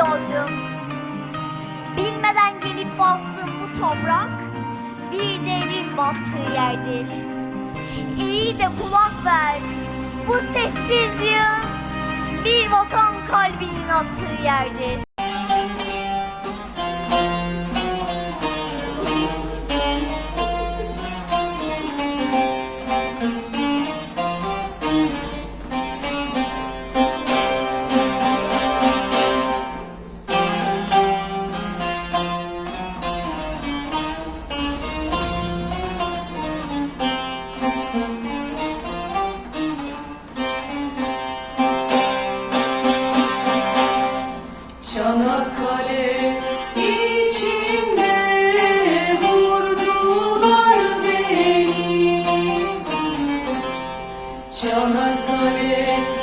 yolcu. Bilmeden gelip bastığım bu toprak bir devrin battığı yerdir. İyi de kulak ver. Bu sessiz yığın bir vatan kalbinin attığı yerdir. 전할 너의